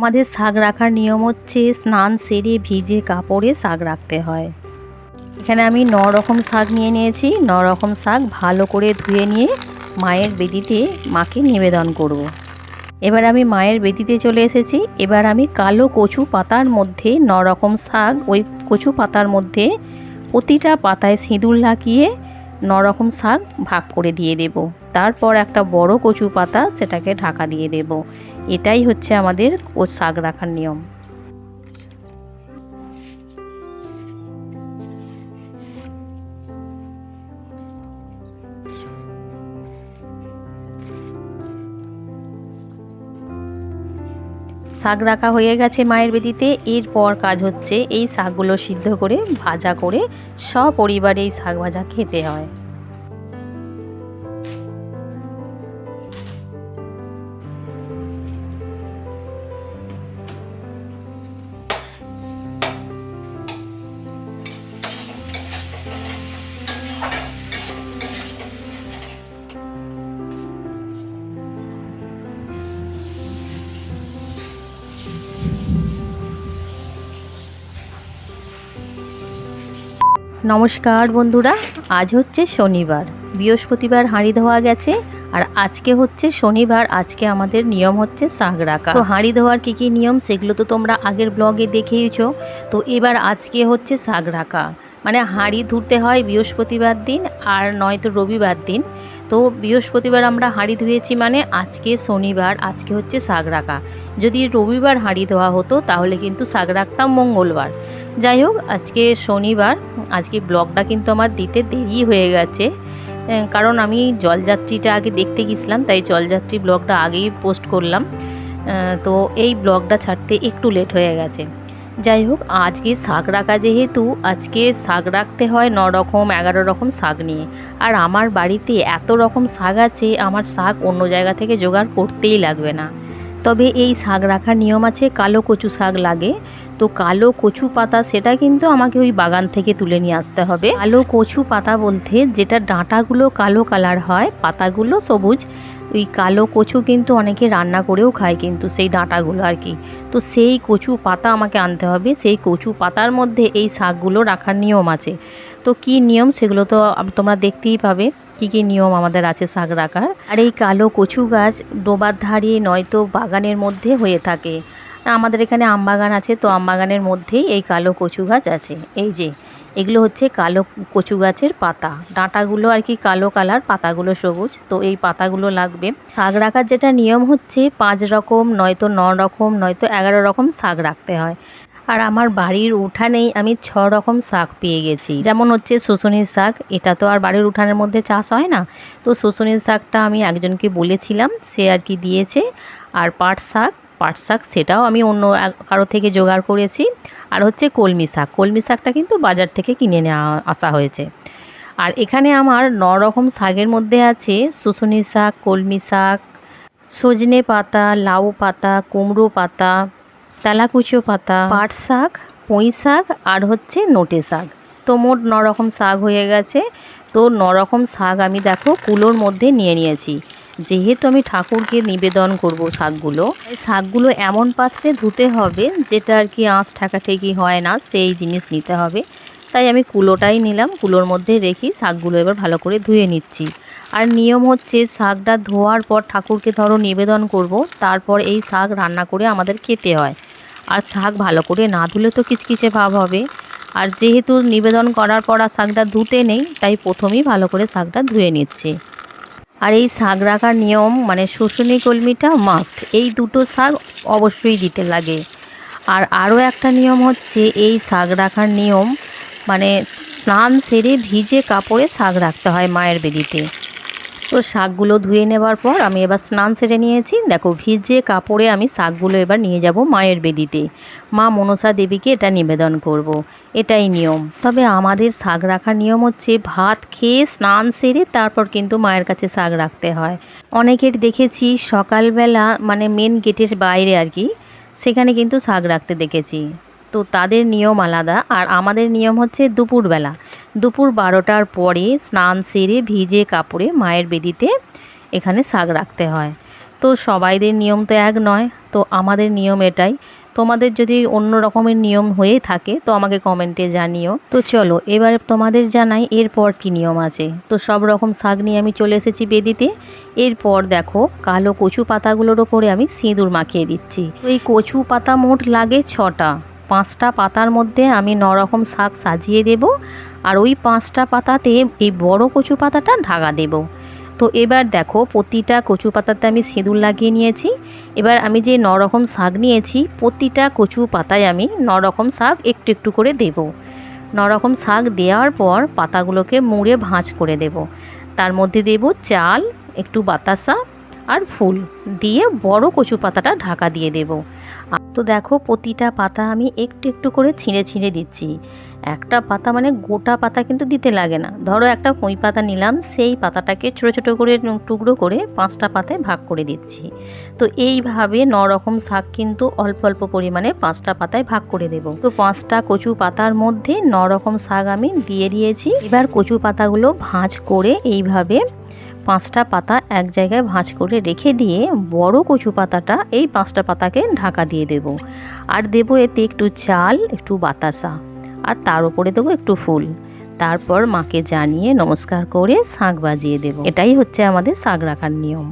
আমাদের শাক রাখার নিয়ম হচ্ছে স্নান, সেরে, ভিজে কাপড়ে শাক রাখতে হয়। এখানে আমি ন রকম শাক নিয়ে নিয়েছি। ন রকম শাক ভালো করে ধুয়ে নিয়ে মায়ের বেদিতে মাকে নিবেদন করব। এবার আমি মায়ের বেদিতে চলে এসেছি। এবার আমি কালো কচু পাতার মধ্যে ন রকম শাক, ওই কচু পাতার মধ্যে প্রতিটা পাতায় সিঁদুর লাগিয়ে ন রকম শাক ভাগ করে দিয়ে দেব। তারপর একটা বড় কচু পাতা সেটাকে ঢাকা দিয়ে দেব। এটাই হচ্ছে আমাদের ও শাক রাখার নিয়ম। শাক রাখা হয়ে গেছে মায়ের বেদিতে। এরপর কাজ হচ্ছে এই শাকগুলো সিদ্ধ করে, ভাজা করে সপরিবারে এই শাক ভাজা খেতে হয়। নমস্কার বন্ধুরা, আজ হচ্ছে শনিবার, বৃহস্পতিবার হাঁড়ি ধোয়া গেছে, আর আজকে হচ্ছে শনিবার, আজকে আমাদের নিয়ম হচ্ছে শাঁখ রাখা। তো হাঁড়ি ধোয়ার কী কী নিয়ম, সেগুলো তো তোমরা আগের ব্লগে দেখেইছো। তো এবার আজকে হচ্ছে শাঁখ রাখা। মানে হাঁড়ি ধুতে হয় বৃহস্পতিবার দিন, আর নয়তো রবিবার দিন। তো বৃহস্পতিবার আমরা হাঁড়ি ধুয়েছি মানে আজকে শনিবার, আজকে হচ্ছে শাক রাখা যদি রবিবার হাঁড়ি ধোয়া হতো তাহলে কিন্তু শাক রাখতাম মঙ্গলবার। যাই হোক, আজকে শনিবার, আজকে ব্লগটা কিন্তু আমার দিতে দেরি হয়ে গেছে। কারণ আমি জলযাত্রীটা আগে দেখতে গেছিলাম, তাই জলযাত্রী ব্লগটা আগেই পোস্ট করলাম। তো এই ব্লগটা ছাড়তে একটু লেট হয়ে গেছে। যাই হোক আজকে শাক রাখা যেহেতু, আজকে শাক রাখতে হয় ন রকম, এগারো রকম শাক নিয়ে। আর আমার বাড়িতে এত রকম শাক আছে, আমার শাক অন্য জায়গা থেকে জোগাড় করতেই লাগবে না। তবে এই শাক রাখার নিয়ম আছে, কালো কচু শাক লাগে। তো কালো কচু পাতা সেটা কিন্তু আমাকে ওই বাগান থেকে তুলে নিয়ে আসতে হবে। কালো কচু পাতা বলতে যেটা ডাঁটাগুলো কালো কালার হয়, পাতাগুলো সবুজ ওই কালো কচু কিন্তু অনেকে রান্না করেও খায় কিন্তু সেই ডাঁটাগুলো আর কি। তো সেই কচু পাতা আমাকে আনতে হবে। সেই কচু পাতার মধ্যে এই শাকগুলো রাখার নিয়ম আছে। তো কি নিয়ম সেগুলো তো তোমরা দেখতেই পাবে। কি কী নিয়ম আমাদের আছে শাক রাখার। আর এই কালো কচু গাছ ডোবার ধারে নয়তো বাগানের মধ্যে হয়ে থাকে। আমাদের এখানে আমবাগান আছে, তো আমবাগানের মধ্যেই এই কালো কচু গাছ আছে। এই যে, এগুলো হচ্ছে কালো কচু গাছের পাতা। ডাঁটাগুলো আর কি কালো কালার, পাতাগুলো সবুজ। তো এই পাতাগুলো লাগবে। শাক রাখার যেটা নিয়ম হচ্ছে, পাঁচ রকম, নয়তো ন রকম, নয়তো এগারো রকম শাক রাখতে হয়। আর আমার বাড়ির উঠানেই আমি ছ রকম শাক পেয়ে গেছি। যেমন হচ্ছে শুশুনির শাক, এটা তো আর বাড়ির উঠানের মধ্যে চাষ হয় না। তো শুশুনির শাকটা আমি একজনকে বলেছিলাম, সে আর কি দিয়েছে। আর পাট শাক পাট শাক সেটাও আমি অন্য কারও থেকে জোগাড় করেছি। আর হচ্ছে কলমি শাক। কলমি শাকটা কিন্তু বাজার থেকে কিনে নেওয়া, আসা হয়েছে। আর এখানে আমার ন রকম শাকের মধ্যে আছে শুশুনি শাক, কলমি শাক, সজনে পাতা, লাউ পাতা, কুমড়ো পাতা, তেলাকুচো পাতা, পাট শাক, পুঁই শাক আর হচ্ছে নোটে শাক। তো মোট ন রকম শাক হয়ে গেছে। তো ন রকম শাক আমি দেখো কুলোর মধ্যে নিয়ে নিয়েছি। যেহেতু আমি ঠাকুরকে নিবেদন করব শাকগুলো শাকগুলো এমন পাত্রে ধুতে হবে যেটা আর কি আঁচ ঠেকাঠেকি হয় না, সেই জিনিস নিতে হবে। তাই আমি কুলোটাই নিলাম, কুলোর মধ্যে রেখি শাকগুলো এবার ভালো করে ধুয়ে নিচ্ছি। আর নিয়ম হচ্ছে শাকটা ধোয়ার পর ঠাকুরকে ধরো নিবেদন করব, তারপর এই শাক রান্না করে আমাদের খেতে হয়। আর শাক ভালো করে না ধুলে তো কিচকিচে ভাব হবে। আর যেহেতু নিবেদন করার পর আর শাকটা ধুতে নেই, তাই প্রথমেই ভালো করে শাকটা ধুয়ে নিচ্ছি। আর এই শাক রাখার নিয়ম মানে শুশুনি, কলমিটা মাস্ট এই দুটো শাক অবশ্যই দিতে লাগে। আর আরও একটা নিয়ম হচ্ছে, এই শাক রাখার নিয়ম মানে স্নান সেরে ভিজে কাপড়ে শাক রাখতে হয় মায়ের বেদিতে। তো শাকগুলো ধুয়ে নেবার পর আমি এবার স্নান সেরে নিয়েছি। দেখো, ভিজে কাপড়ে আমি শাকগুলো এবার নিয়ে যাব মায়ের বেদিতে। মা মনসা দেবীকে এটা নিবেদন করব। এটাই নিয়ম। তবে আমাদের শাক রাখার নিয়ম হচ্ছে ভাত খেয়ে স্নান সেরে তারপর কিন্তু মায়ের কাছে শাক রাখতে হয়। অনেকের দেখেছি সকালবেলা মানে মেন গেটের বাইরে আর কি, সেখানে কিন্তু শাক রাখতে দেখেছি। তো তাদের নিয়ম আলাদা। আর আমাদের নিয়ম হচ্ছে দুপুরবেলা। দুপুর বারোটার পরে স্নান সেরে ভিজে কাপড়ে মায়ের বেদিতে এখানে শাক রাখতে হয়। তো সবাইদের নিয়ম তো এক নয়। তো আমাদের নিয়ম এটাই। তোমাদের যদি অন্য রকমের নিয়ম হয়ে থাকে, তো আমাকে কমেন্টে জানিও। তো চলো, এবারে তোমাদের জানাই এরপর কি নিয়ম আছে। তো সব রকম শাক নিয়ে আমি চলে এসেছি বেদিতে। এরপর দেখো, কালো কচু পাতাগুলোর ওপরে আমি সিঁদুর মাখিয়ে দিচ্ছি। ওই কচু পাতা মোট লাগে ছটা। পাঁচটা পাতার মধ্যে আমি নরকম শাক সাজিয়ে দেব আর ওই পাঁচটা পাতাতে এই বড় কচু পাতাটা ঢাকা দেব। তো এবার দেখো প্রতিটা কচু পাতাতে আমি সিঁদুর লাগিয়ে নিয়েছি। এবার আমি যে নরকম শাক নিয়েছি, প্রতিটা কচু পাতায় আমি নরকম শাক একটু একটু করে দেব। নরকম শাক দেওয়ার পর পাতাগুলোকে মুড়ে ভাঁজ করে দেব। তার মধ্যে দেব চাল, একটু বাতাসা আর ফুল দিয়ে বড় কচু পাতাটা ঢাকা দিয়ে দেব। তো দেখো, প্রতিটা পাতা আমি একটু একটু করে ছিঁড়ে ছিঁড়ে দিচ্ছি। একটা পাতা মানে গোটা পাতা কিন্তু দিতে লাগে না। ধরো একটা কই পাতা নিলাম, সেই পাতাটাকে ছোটো ছোটো করে টুকরো করে পাঁচটা পাতায় ভাগ করে দিচ্ছি। তো এইভাবে ন রকম শাক কিন্তু অল্প অল্প পরিমাণে পাঁচটা পাতায় ভাগ করে দেব। তো পাঁচটা কচু পাতার মধ্যে ন রকম শাক আমি দিয়ে দিয়েছি। এবার কচু পাতাগুলো ভাঁজ করে এইভাবে পাঁচটা পাতা এক জায়গায় ভাঁজ করে রেখে দিয়ে বড় কচু পাতাটা এই পাঁচটা পাতাকে ঢাকা দিয়ে দেব। আর দেব এতে একটু চাল, একটু বাতাসা, আর তার উপরে দেবো একটু ফুল। তারপর মাকে জানিয়ে নমস্কার করে শাঁখ বাজিয়ে দেব। এটাই হচ্ছে আমাদের শাঁখ রাখার নিয়ম।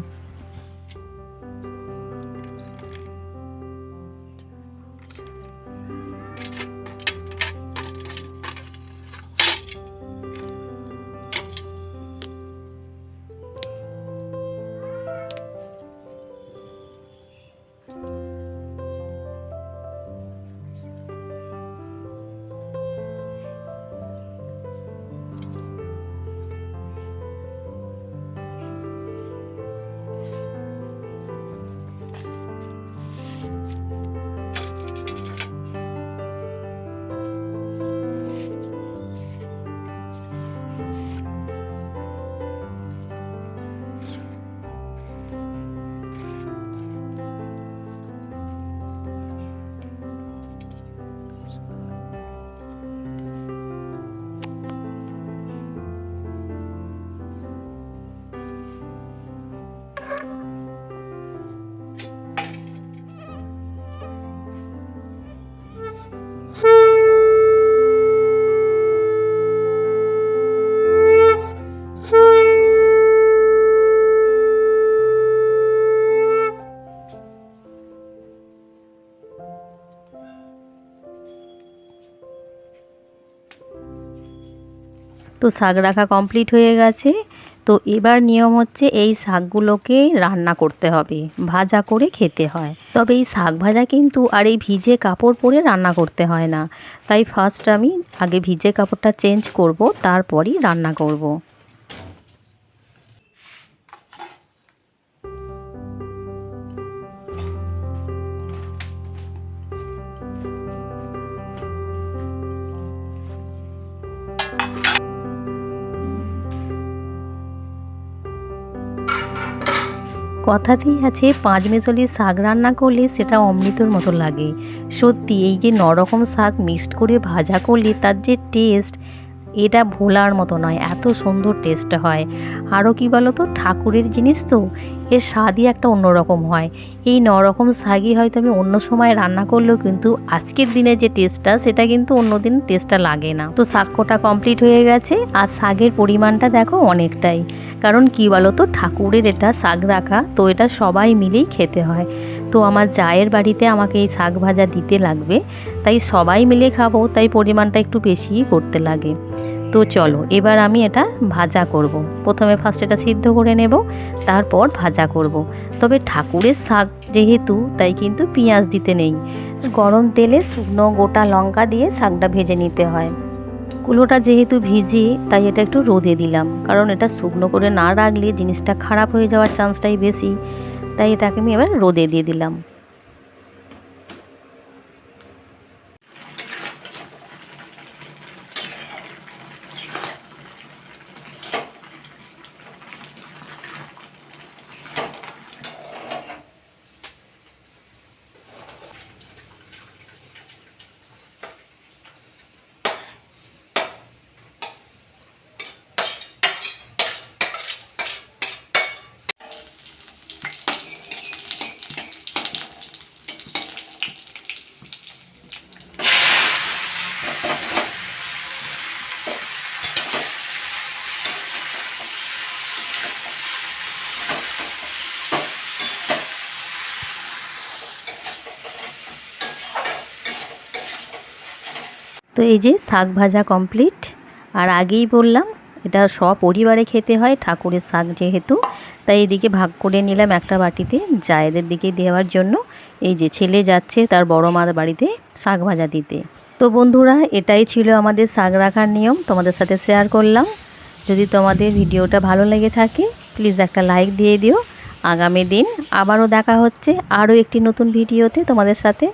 তো শাক রাখা কমপ্লিট হয়ে গেছে। তো এবার নিয়ম হচ্ছে এই শাকগুলোকে রান্না করতে হবে, ভাজা করে খেতে হয়। তবে এই শাক ভাজা কিন্তু আর এই ভিজে কাপড় পরে রান্না করতে হয় না। তাই ফার্স্ট আমি আগে ভিজে কাপড়টা চেঞ্জ করব, তারপরই রান্না করব। কথাতেই আছে, পাঁচ মেজলি শাক রান্না করলে সেটা অমৃতর মতো লাগে। সত্যি, এই যে নরকম শাক মিক্সড করে ভাজা করলে তার যে টেস্ট, এটা ভোলার মতো নয়, এত সুন্দর টেস্ট হয়। আরও কি বলো তো ঠাকুরের জিনিস তো এর স্বাদই একটা অন্যরকম হয়। এই নরকম শাকই হয়তো আমি অন্য সময় রান্না করলেও কিন্তু আজকের দিনে যে টেস্টটা সেটা কিন্তু অন্য দিন টেস্টটা লাগে না। তো শাক কোটা কমপ্লিট হয়ে গেছে আর শাকের পরিমাণটা দেখো অনেকটাই। কারণ কি বলো তো ঠাকুরের এটা শাক রাখা, তো এটা সবাই মিলেই খেতে হয়। তো আমার জায়ের বাড়িতে আমাকে এই শাক ভাজা দিতে লাগবে, তাই সবাই মিলে খাব, তাই পরিমাণটা একটু বেশিই করতে লাগে। তো চলো, এবার আমি এটা ভাজা করব। প্রথমে ফার্স্ট এটা সিদ্ধ করে নেব, তারপর ভাজা করব। তবে ঠাকুরের শাক যেহেতু, তাই কিন্তু পেঁয়াজ দিতে নেই। গরম তেলে শুকনো গোটা লঙ্কা দিয়ে শাকটা ভেজে নিতে হয়। কুলোটা যেহেতু ভিজে, তাই এটা একটু রোদে দিলাম। কারণ এটা শুকনো করে না রাখলে জিনিসটা খারাপ হয়ে যাওয়ার চান্সটাই বেশি। তাই এটাকে আমি এবার রোদে দিয়ে দিলাম। তো এই যে শাক ভাজা কমপ্লিট আর আগেই বললাম, এটা সপরিবারে খেতে হয়, ঠাকুরের শাক যেহেতু। তাই এদিকে ভাগ করে নিলাম একটা বাটিতে জায়েদের দিকে দেওয়ার জন্য। এই যে ছেলে যাচ্ছে তার বড় মার বাড়িতে শাক ভাজা দিতে। তো বন্ধুরা, এটাই ছিল আমাদের শাক রাখার নিয়ম। তোমাদের সাথে শেয়ার করলাম। যদি তোমাদের ভিডিওটা ভালো লেগে থাকে প্লিজ একটা লাইক দিয়ে দিও। আগামী দিন আবারও দেখা হচ্ছে আরও একটি নতুন ভিডিওতে তোমাদের সাথে।